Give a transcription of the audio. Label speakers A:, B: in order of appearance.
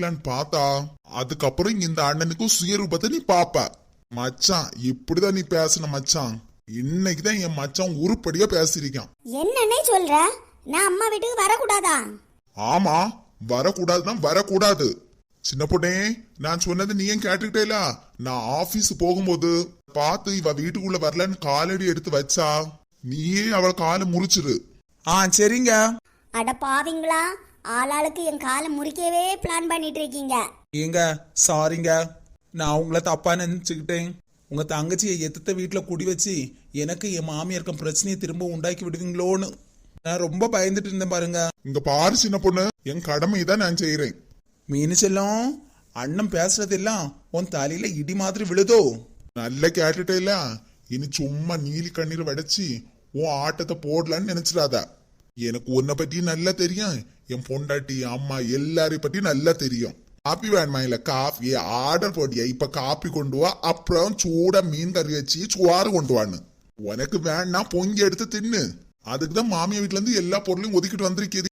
A: காமிக்கலான்னு பார்த்தா அதுக்கப்புறம் இந்த அண்ணனுக்கும் சுயரூபத்தை நீ பாப்ப மச்சான் இப்படிதான் நீ பேசணும் மச்சான். இன்னைக்குதான் என் மச்சான் உருப்படியா பேசியிருக்கான்.
B: என்னன்னே சொல்ற? நான் அம்மா வீட்டுக்கு வரக்கூடாதா?
A: ஆமா வரக்கூடாதுன்னா வரக்கூடாது. சின்ன பொண்ணே நான் சொன்னது நீ ஏன் கேட்டுக்கிட்டேல? நான் ஆபீஸ் போகும்போது பார்த்து இவ வீட்டுக்குள்ள வரலன்னு காலடி எடுத்து வச்சா நீயே அவள் காலை முறிச்சிரு.
C: ஆ சரிங்க.
B: அட பாவிங்களா ஆளாளுக்கு என் காலை முறிக்கவே பிளான் பண்ணிட்டு இருக்கீங்க
C: ஏங்க சாரிங்க நான் உங்களை தப்பா நினைச்சுக்கிட்டேன். உங்க தங்கச்சியை எத்தத்த வீட்டுல குடி வச்சு எனக்கு என் மாமியாருக்கும் பிரச்சனையை திரும்ப உண்டாக்கி விடுவீங்களோன்னு. நான் ரொம்ப பயந்துட்டு இருந்தேன் பாருங்க.
A: இங்க பாரு சின்ன பொண்ணு. என் கடமை தான் நான் செய்யறேன்
C: மீனு செல்லம் அண்ணன் பேசுறதெல்லாம் உன் தலையில இடி மாதிரி விழுதோ?
A: நல்ல கேட்டுட்டேல. இனி சும்மா நீலி கண்ணீர் வடைச்சு உன் ஆட்டத்தை போடலான்னு நினைச்சிடாத. எனக்கு உன்னை பத்தி நல்லா தெரியும். என் பொண்டாட்டி அம்மா எல்லாரையும் பத்தி நல்லா தெரியும். காப்பி வேணுமா இல்ல காஃபி ஆர்டர் போட்டியா? இப்ப காப்பி கொண்டு வா. அப்புறம் சூட மீன் கறி வச்சு சுவாறு கொண்டு வான்னு. உனக்கு வேணா பொங்கி எடுத்து தின்னு. அதுக்கு தான் மாமியா வீட்டுல இருந்து எல்லா பொருளையும் ஒதுக்கிட்டு வந்திருக்கீது